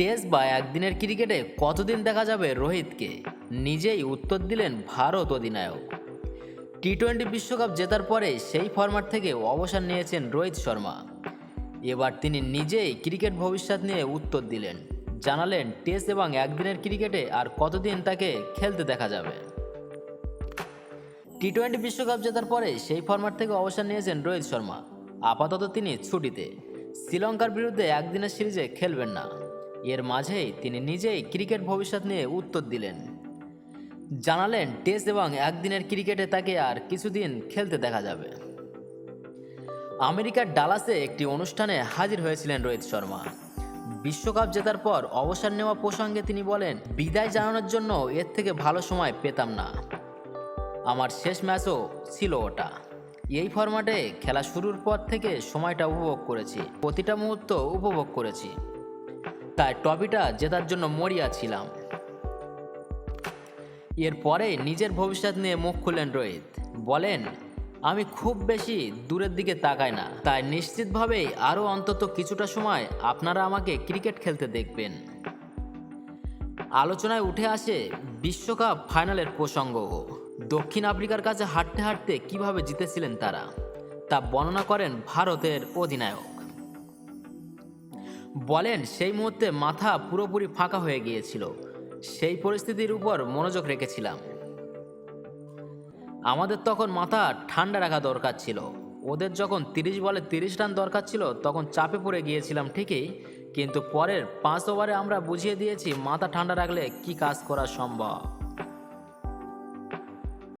Test বা একদিনের ক্রিকেটে কতদিন দেখা যাবে রোহিতকে? নিজেই উত্তর দিলেন ভারত অধিনায়ক। টি টোয়েন্টি বিশ্বকাপ জেতার পরে সেই ফরম্যাট থেকে অবসর নিয়েছেন রোহিত শর্মা। এবার তিনি নিজেই ক্রিকেট ভবিষ্যৎ নিয়ে উত্তর দিলেন। জানালেন, টেস্ট এবং একদিনের ক্রিকেটে আর কতদিন তাকে খেলতে দেখা যাবে। টি টোয়েন্টি বিশ্বকাপ জেতার পরে সেই ফরম্যাট থেকে অবসর নিয়েছেন রোহিত শর্মা। আপাতত তিনি ছুটিতে। শ্রীলঙ্কার বিরুদ্ধে একদিনের সিরিজে খেলবেন না। এর মাঝেই তিনি নিজেই ক্রিকেট ভবিষ্যৎ নিয়ে উত্তর দিলেন। জানালেন, টেস্ট এবং একদিনের ক্রিকেটে তাকে আর কিছুদিন খেলতে দেখা যাবে। আমেরিকার ডালাসে একটি অনুষ্ঠানে হাজির হয়েছিলেন রোহিত শর্মা। বিশ্বকাপ জেতার পর অবসর নেওয়া প্রসঙ্গে তিনি বলেন, বিদায় জানানোর জন্য এর থেকে ভালো সময় পেতাম না। আমার শেষ ম্যাচও ছিল ওটা। এই ফরম্যাটে খেলা শুরুর পর থেকে সময়টা উপভোগ করেছি। প্রতিটা মুহূর্ত উপভোগ করেছি। তাই ট্রফিটা জেতার জন্য মরিয়া ছিলাম। এরপরে নিজের ভবিষ্যৎ নিয়ে মুখ খুললেন রোহিত। বলেন, আমি খুব বেশি দূরের দিকে তাকাই না। তাই নিশ্চিতভাবেই আরও অন্তত কিছুটা সময় আপনারা আমাকে ক্রিকেট খেলতে দেখবেন। আলোচনায় উঠে আসে বিশ্বকাপ ফাইনালের প্রসঙ্গ। দক্ষিণ আফ্রিকার কাছে হাঁটতে হাঁটতে কীভাবে জিতেছিলেন তারা, তা বর্ণনা করেন ভারতের অধিনায়ক। বলেন, সেই মুহূর্তে মাথা পুরোপুরি ফাঁকা হয়ে গিয়েছিল। সেই পরিস্থিতির উপর মনোযোগ রেখেছিলাম। আমাদের তখন মাথা ঠান্ডা রাখা দরকার ছিল। ওদের যখন তিরিশ বলে তিরিশ রান দরকার ছিল, তখন চাপে পড়ে গিয়েছিলাম ঠিকই, কিন্তু পরের পাঁচ ওভারে আমরা বুঝিয়ে দিয়েছি, মাথা ঠান্ডা রাখলে কি কাজ করা সম্ভব।